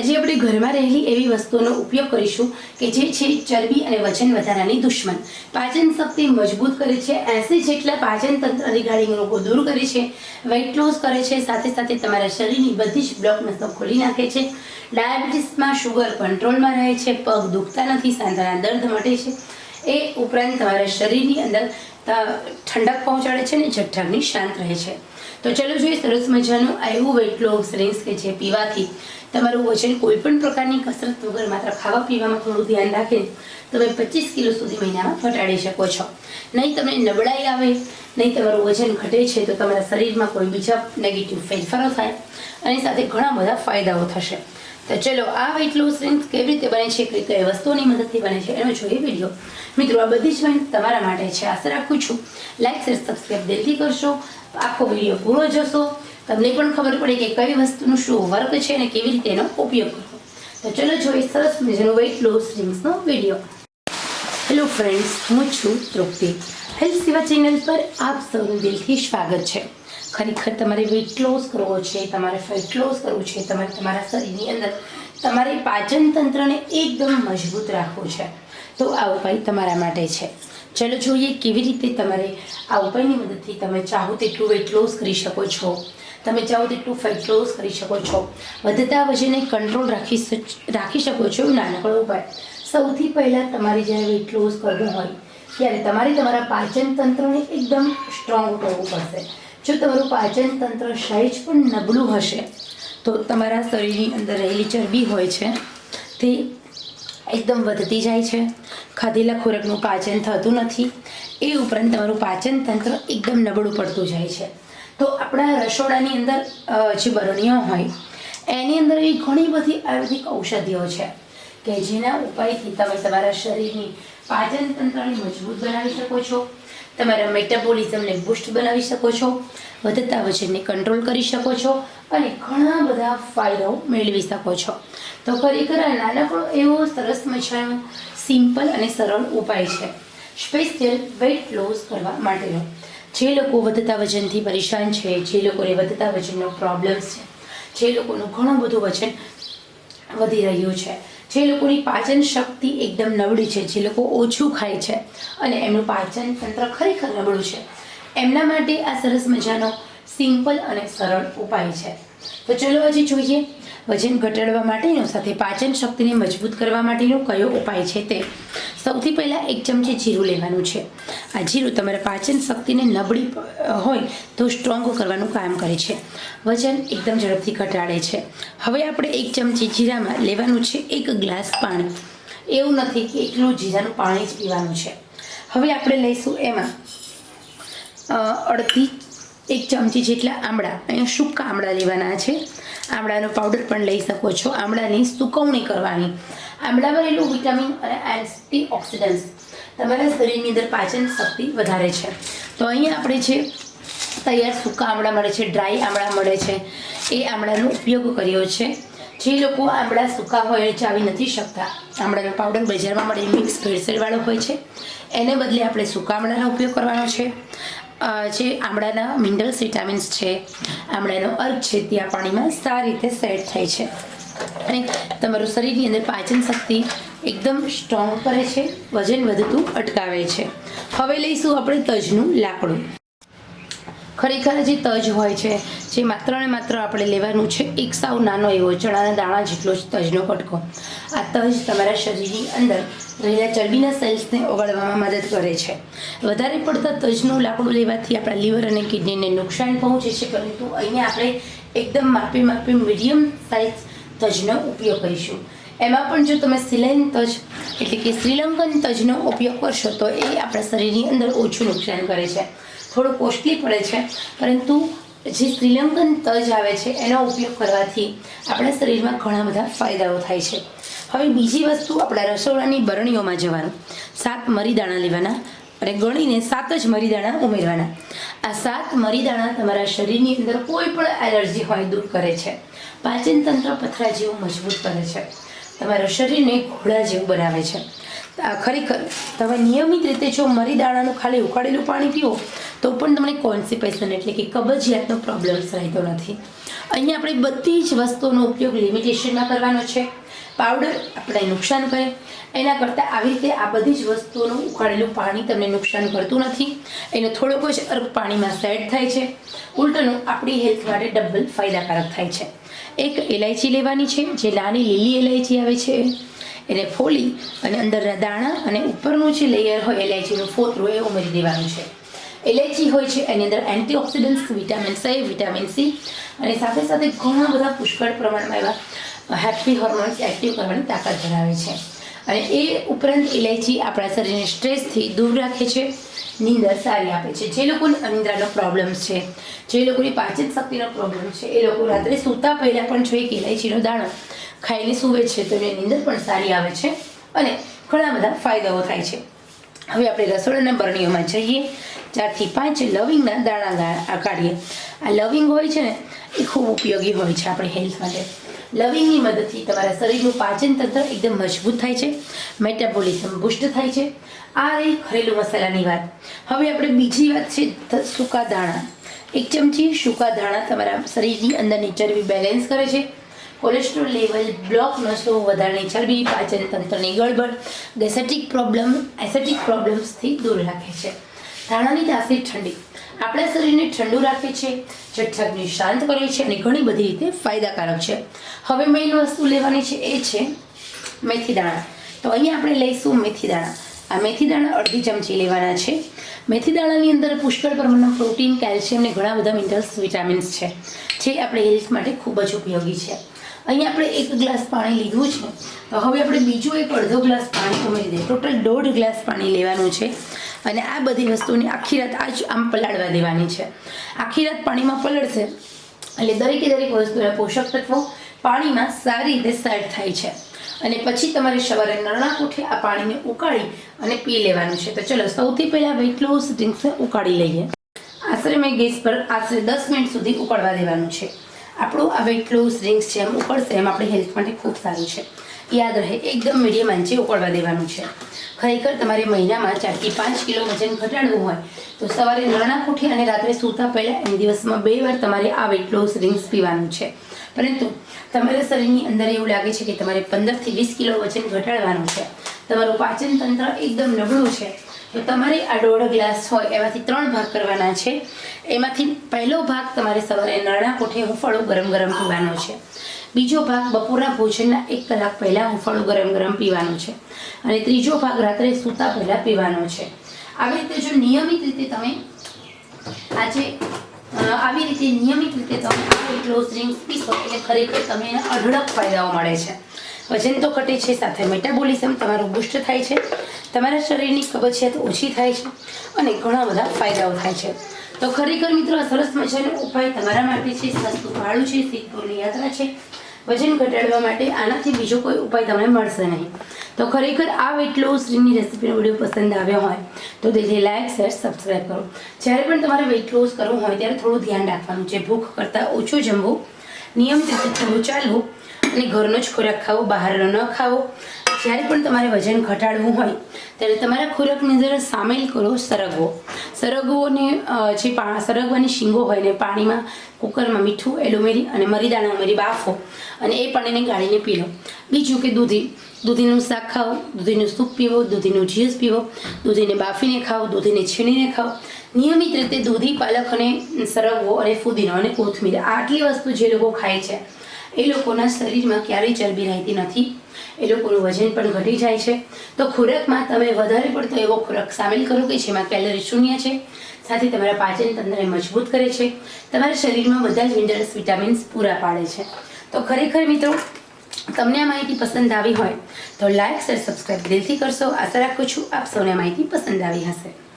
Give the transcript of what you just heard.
આજે આપણે ઘરમાં રહેલી એવી વસ્તુઓનો ઉપયોગ કરીશું કે જે છે ચરબી અને વજન વધારાની દુશ્મન. પાચન શક્તિ મજબૂત કરે છે. એસી જેટલા પાચન તંત્ર રિગાર્ડિંગ રોગો દૂર કરે છે. વેઇટ લોસ કરે છે. સાથે સાથે તમારા શરીરની બધી જ બ્લોક નસો ખોલી નાખે છે. ડાયાબિટીસમાં શુગર કંટ્રોલમાં રહે છે. પગ દુખતા નથી. સાંધાના દર્દ મટે છે. એ ઉપરાંત તમારા શરીરની અંદર ઠંડક પહોંચાડે છે અને જઠ્ઠાગ્નિ શાંત રહે છે. તો ચલો જોઈએ સરસ મજાનું એવું વેઇટ લોસ ડ્રિંક્સ કે જે પીવાથી. તમારું વજન કોઈ પણ પ્રકારની કસરત વગર માત્ર ખાવા પીવામાં થોડું ધ્યાન રાખીને તમે પચીસ કિલો સુધી મહિનામાં ઘટાડી શકો છો. નહીં તમને નબળાઈ આવે, નહીં તમારું વજન ઘટે છે, તો તમારા શરીરમાં કોઈ બીજા નેગેટિવ ફેરફારો થાય, અને સાથે ઘણા બધા ફાયદાઓ થશે. તો ચલો, આ વેઇટ લોસ ડ્રિંક્સ કેવી રીતે બને છે, કઈ કઈ વસ્તુઓની મદદથી બને છે, એનો જોઈએ વીડિયો મિત્રો, આ બધી જ માહિતી તમારા માટે છે. આશા રાખું છું લાઈક શેર સબસ્ક્રાઈબ દિલથી કરશો, આખો વીડિયો પૂરો જોશો. તમને પણ ખબર પડે કે કઈ વસ્તુનું શું વર્ક છે અને કેવી રીતે એનો ઉપયોગ કરવો. તો ચલો જોઈએ સરસ મજાનો વેઇટ લોસ રિંગ્સનો વીડિયો હેલો ફ્રેન્ડ્સ હું છું તૃપ્તિ. હેલ્થ સેવા ચેનલ પર આપ સૌનું દિલથી સ્વાગત છે. ખરેખર તમારે વેઇટ લોસ કરવો છે, તમારે ફેટ લોસ કરવું છે, તમારે તમારા શરીરની અંદર તમારે પાચન તંત્રને એકદમ મજબૂત રાખવું છે. તો આ ઉપાય તમારા માટે છે. ચલો જોઈએ કેવી રીતે તમારે આ ઉપાયની મદદથી તમે ચાહો તેટલું વેઇટ લોસ કરી શકો છો. તમે ચાહો તેટલું ફેટ લોસ કરી શકો છો. વધતા વજનને કંટ્રોલ રાખી રાખી શકો છો એવું નાનકડો ઉપાય સૌથી પહેલાં તમારે જ્યારે વેટ લોસ કરવું હોય, ત્યારે તમારે તમારા પાચન તંત્રને એકદમ સ્ટ્રોંગ કરવું પડશે. જો તમારું પાચન તંત્ર સહેજ પણ નબળું હશે, તો તમારા શરીરની અંદર રહેલી ચરબી હોય છે, તે એકદમ વધતી જાય છે. ખાધેલા ખોરાકનું પાચન થતું નથી, એ ઉપરાંત તમારું પાચન તંત્ર એકદમ નબળું પડતું જાય છે. તો આપણા રસોડાની અંદર જે બરણીઓ હોય, એની અંદર એવી ઘણી બધી આયુર્વેદિક ઔષધિઓ છે કે જેના ઉપાયથી તમે તમારા શરીરની પાચન તંત્રને મજબૂત બનાવી શકો છો, તમારા મેટાબોલિઝમને બુસ્ટ બનાવી શકો છો, વધતા વજનને કંટ્રોલ કરી શકો છો અને ઘણા બધા ફાયદાઓ મેળવી શકો છો. તો ખરેખર આ નાનકડો એવો સરસ મજાનો, સિમ્પલ અને સરળ ઉપાય છે. સ્પેશિયલ વેઇટ લોસ કરવા માટેનો. જે લોકો વધતા વજનથી પરેશાન છે, જે લોકોને વધતા વજનનો પ્રોબ્લેમ્સ છે, જે લોકોનું ઘણું બધું વજન વધી રહ્યું છે, જે લોકોની પાચન શક્તિ એકદમ નબળી છે, જે લોકો ઓછું ખાય છે અને એમનું પાચન તંત્ર ખરેખર નબળું છે. એમના માટે આ સરસ મજાનો સિમ્પલ અને સરળ ઉપાય છે. તો ચલો આજે જોઈએ વજન ઘટાડવા માટેનો સાથે પાચન શક્તિને મજબૂત કરવા માટેનો કયો ઉપાય છે તે? સૌથી પહેલાં એક ચમચી જીરું લેવાનું છે. આ જીરું તમારા પાચન શક્તિને નબળી હોય તો સ્ટ્રોંગ કરવાનું કામ કરે છે. વજન એકદમ ઝડપથી ઘટાડે છે. હવે આપણે એક ચમચી જીરામાં લેવાનું છે એક ગ્લાસ પાણી. એવું નથી કે એકલું જીરાનું પાણી જ પીવાનું છે. હવે આપણે લઈશું એમાં અડધી, એક ચમચી જેટલા આમળા, અહીંયા સૂકા આમળા લેવાના છે. આમળાનો પાવડર પણ લઈ શકો છો. આમળાની સુકવણી કરવાની. આમળામાં રહેલું વિટામિન અને એન્ટી ઓક્સિડન્ટ્સ તમારા શરીરની અંદર પાચન શક્તિ વધારે છે. તો અહીંયા આપણે જે તૈયાર સૂકા આમળા મળે છે ડ્રાય આમળા મળે છે, એ આમળાનો ઉપયોગ કર્યો છે. જે લોકો આમળા સૂકા હોય ચાવી નથી શકતા. આમળાનો પાવડર બજારમાં મળે મિક્સ ભેળસેળવાળો હોય છે. એને બદલે આપણે સૂકા આમળાનો ઉપયોગ કરવાનો છે. જે આમળાના મિનરલ્સ, વિટામિન્સ છે, આમળાનો અર્ક છે તે આ પાણીમાં સારી રીતે સેટ થાય છે. અને તમારું શરીરની અંદર પાચન શક્તિ એકદમ સ્ટ્રોંગ કરે છે, વજન વધતું અટકાવે છે. હવે લઈશું આપણે તજનું લાકડું. ખરેખર જે તજ હોય છે જે માત્ર ને માત્ર આપણે લેવાનું છે, એક સાવ નાનો એવો ચણાના દાણા જેટલો જ તજનો કટકો. આ તજ તમારા શરીરની અંદર રહેલા ચરબીના સેલ્સને ઓગાળવામાં મદદ કરે છે. વધારે પડતા તજનું લાકડું લેવાથી આપણા લીવર અને કિડનીને નુકસાન પહોંચે છે, પરંતુ અહીંયા આપણે એકદમ માપી માપી મીડિયમ સાઇઝ તજનો ઉપયોગ કરીશું. એમાં પણ જો તમે સિલાઈન તજ એટલે કે શ્રીલંકન તજનો ઉપયોગ કરશો, તો એ આપણા શરીરની અંદર ઓછું નુકસાન કરે છે. થોડું કોસ્ટલી પડે છે, પરંતુ જે શ્રીલંકન તજ આવે છે, એનો ઉપયોગ કરવાથી આપણા શરીરમાં ઘણા બધા ફાયદાઓ થાય છે. હવે બીજી વસ્તુ આપણા રસોડાની બરણીઓમાં જવાનું. સાત મરીદાણા લેવાના અને ગણીને સાત જ મરીદાણા ઉમેરવાના. આ સાત મરીદાણા તમારા શરીરની અંદર કોઈ પણ એલર્જી હોય દૂર કરે છે. પાચન તંત્ર પથરા જેવું મજબૂત કરે છે. તમારા શરીરને ઘોડા જેવું બનાવે છે. ખરેખર તમે નિયમિત રીતે જો મરીદાણાનું ખાલી ઉકાળેલું પાણી પીવો તો પણ તમને કોન્સ્ટિપેશન એટલે કે કબજિયાતનો પ્રોબ્લેમ્સ રહેતો નથી. અહીંયા આપણે બધી જ વસ્તુઓનો ઉપયોગ લિમિટેશનમાં કરવાનો છે. પાવડર આપણે નુકસાન કરે. એના કરતાં આવી રીતે આ બધી જ વસ્તુઓનું ઉકાળેલું પાણી તમને નુકસાન કરતું નથી. એનો થોડોક જ અર્ક પાણીમાં સેટ થાય છે. ઉલટનું આપણી હેલ્થ માટે ડબલ ફાયદાકારક થાય છે. એક ઇલાયચી લેવાની છે, જે નાની લીલી ઇલાયચી આવે છે. એને ફોલી અને અંદરના દાણા અને ઉપરનું જે લેયર હોય ઇલાયચીનું ફોતરું એ ઉમેરી દેવાનું છે. ઇલાયચી હોય છે, એની અંદર antioxidants vitamin C vitamin C અને સાથે સાથે ઘણા બધા પુષ્કળ પ્રમાણમાં એવા હેપી હોર્મોન્સ એક્ટિવ કરવાની તાકાત ધરાવે છે. અને એ ઉપરાંત ઇલાયચી આપણા શરીરને સ્ટ્રેસથી દૂર રાખે છે, નીંદર સારી આપે છે. જે લોકોને અનિદ્રાનો પ્રોબ્લેમ છે, જે લોકોની પાચન શક્તિનો પ્રોબ્લેમ છે, એ લોકો રાત્રે સૂતા પહેલાં પણ જો એક ઇલાયચીનો દાણો ખાઈને સૂવે છે, તો એની નીંદર પણ સારી આવે છે. અને ઘણા બધા ફાયદાઓ થાય છે. હવે આપણે રસોડાના બરણીઓમાં જઈએ. ચારથી પાંચ લવિંગના દાણા કાઢીએ આ લવિંગ હોય છે ને, એ ખૂબ ઉપયોગી હોય છે આપણી હેલ્થ માટે. લવિંગની મદદથી તમારા શરીરનું પાચન તંત્ર એકદમ મજબૂત થાય છે મેટાબોલિઝમ બુસ્ટ થાય છે. આ રહી ઘરેલું મસાલાની વાત. હવે આપણે બીજી વાત છે સૂકા દાણા. એક ચમચી સૂકા દાણા તમારા શરીરની અંદરની ચરબી બેલેન્સ કરે છે. કોલેસ્ટ્રોલ લેવલ બ્લોક નસો વધારાની ચરબી પાચન તંત્રની ગડબડ ગેસેટિક પ્રોબ્લેમ એસેટિક પ્રોબ્લેમ્સથી દૂર રાખે છે. ધાણાની તાસીર ઠંડી. આપણા શરીરને ઠંડુ રાખે છે જઠરાગ્નિ શાંત કરે છે અને ઘણી બધી રીતે ફાયદાકારક છે. હવે મેઇન વસ્તુ લેવાની છે એ છે મેથી દાણા. તો અહીંયા આપણે લઈશું મેથી દાણા. આ મેથી દાણા અડધી ચમચી લેવાના છે. મેથી દાણાની અંદર પુષ્કળ પ્રમાણમાં પ્રોટીન, કેલ્શિયમ ને ઘણા બધા મિનરલ્સ, વિટામિન્સ છે, જે આપણે હેલ્થ માટે ખૂબ જ ઉપયોગી છે. અહીંયા આપણે એક ગ્લાસ પાણી લીધું છે. હવે આપણે બીજું એક અડધો ગ્લાસ પાણી ઉમેરી દઈએ. ટોટલ દોઢ ગ્લાસ પાણી લેવાનું છે. અને આ બધી વસ્તુની આખી રાત આજ આમ પલાળવા દેવાની છે. આખી રાત પાણીમાં પલળશે એટલે દરેકે દરેક વસ્તુના પોષક તત્વો પાણીમાં સારી રીતે સેટ થાય છે. અને પછી તમારે સવારે નરણા કોઠે આ પાણીને ઉકાળી અને પી લેવાનું છે. તો ચલો સૌથી પહેલાં વેઇટ લોસ ડ્રિંક્સને ઉકાળી લઈએ. આશરે મેં ગેસ પર આશરે દસ મિનિટ સુધી ઉકળવા દેવાનું છે. આપણું આ વેઇટ લોસ ડ્રિંક્સ છે એમ ઉકળશે એમ આપણી હેલ્થ માટે ખૂબ સારું છે. યાદ રહે. એકદમ મીડિયમ આંચે ઉકળવા દેવાનું છે. ખરેખર તમારે મહિનામાં ચારથી પાંચ કિલો વજન ઘટાડવું હોય તો સવારે નાણાં કોઠી અને રાત્રે સૂતા પહેલાં એમ દિવસમાં બે વાર તમારે આ વેટ લોસ ડ્રિંક્સ પીવાનું છે. પરંતુ તમારા શરીરની અંદર એવું લાગે છે કે તમારે પંદરથી વીસ કિલો વજન ઘટાડવાનું છે. તમારું પાચન તંત્ર એકદમ નબળું છે. તો તમારે આ દોઢ ગ્લાસ હોય એમાંથી ત્રણ ભાગ કરવાના છે. એમાંથી પહેલો ભાગ તમારે સવારે નાણાં કોઠે હુંફાળું ગરમ ગરમ પીવાનો છે. બીજો ભાગ બપોરના ભોજનના એક કલાક પહેલાં હુંફળું ગરમ ગરમ પીવાનું છે અને ત્રીજો ભાગ રાત્રે સૂતા પહેલાં પીવાનો છે. આવી રીતે જો નિયમિત રીતે તમે આજે આવી રીતે નિયમિત રીતે તમે ક્લોઝ loss drinks પીશો એટલે ખરેખર તમને અઢળક ફાયદાઓ મળે છે. વજન તો ઘટે છે, સાથે મેટાબોલિઝમ તમારું બુસ્ટ થાય છે, તમારા શરીરની કબજિયાત ઓછી થાય છે અને ઘણા બધા ફાયદાઓ થાય છે. તો ખરેખર મિત્રો સરસ મજાનો ઉપાય તમારા માટે છે સસ્તું ભાડું છે સિદ્ધપુરની યાત્રા છે. વજન ઘટાડવા માટે આનાથી બીજો કોઈ ઉપાય તમને મળશે નહીં. તો ખરેખર આ વેટ લોસ ડ્રિંકની રેસીપીનો વીડિયો પસંદ આવ્યો હોય, તો તેને લાઇક શેર સબસ્ક્રાઈબ કરો. જ્યારે પણ તમારે વેટ લોસ કરવું હોય, ત્યારે થોડું ધ્યાન રાખવાનું છે. ભૂખ કરતાં ઓછું જમવું, નિયમિત રીતે થોડું ચાલવું અને ઘરનો જ ખોરાક ખાવો, બહારનો ન ખાવો. જ્યારે પણ તમારે વજન ઘટાડવું હોય, ત્યારે તમારા ખોરાકની અંદર સામેલ કરો, સરગવો. સરગવોને જે સરગવાની શીંગો હોય ને, પાણીમાં, કુકરમાં મીઠું એલોમેરી અને મરીદાણા ઉમેરી બાફો અને એ પાણીને ગાળીને પી લો. બીજું કે દૂધી. દૂધીનું શાક ખાઓ, દૂધીનું સૂપ પીવો, દૂધીનું જ્યુસ પીવો. દૂધીને બાફીને ખાઓ, દૂધીને છીણીને ખાઓ. નિયમિત રીતે દૂધી, પાલક અને સરગવો અને ફુદીનો અને કોથમીર આટલી વસ્તુ જે લોકો ખાય છે. એ લોકોના શરીરમાં ક્યારેય ચરબી રહેતી નથી. એ લોકોનું વજન પણ ઘટી જાય છે. તો ખોરાકમાં તમે વધારે પડતો એવો ખોરાક સામેલ કરો કે જેમાં કેલરી શૂન્ય છે? સાથે તમારા પાચન તંત્રને મજબૂત કરે છે. તમારા શરીરમાં બધા જ મિનરલ્સ વિટામિન્સ પૂરા પાડે છે. તો ખરેખર મિત્રો, તમને આ માહિતી પસંદ આવી હોય તો લાઇક શેર સબસ્ક્રાઈબ દિલથી કરશો. આશા રાખું છું આપ સૌને માહિતી પસંદ આવી હશે.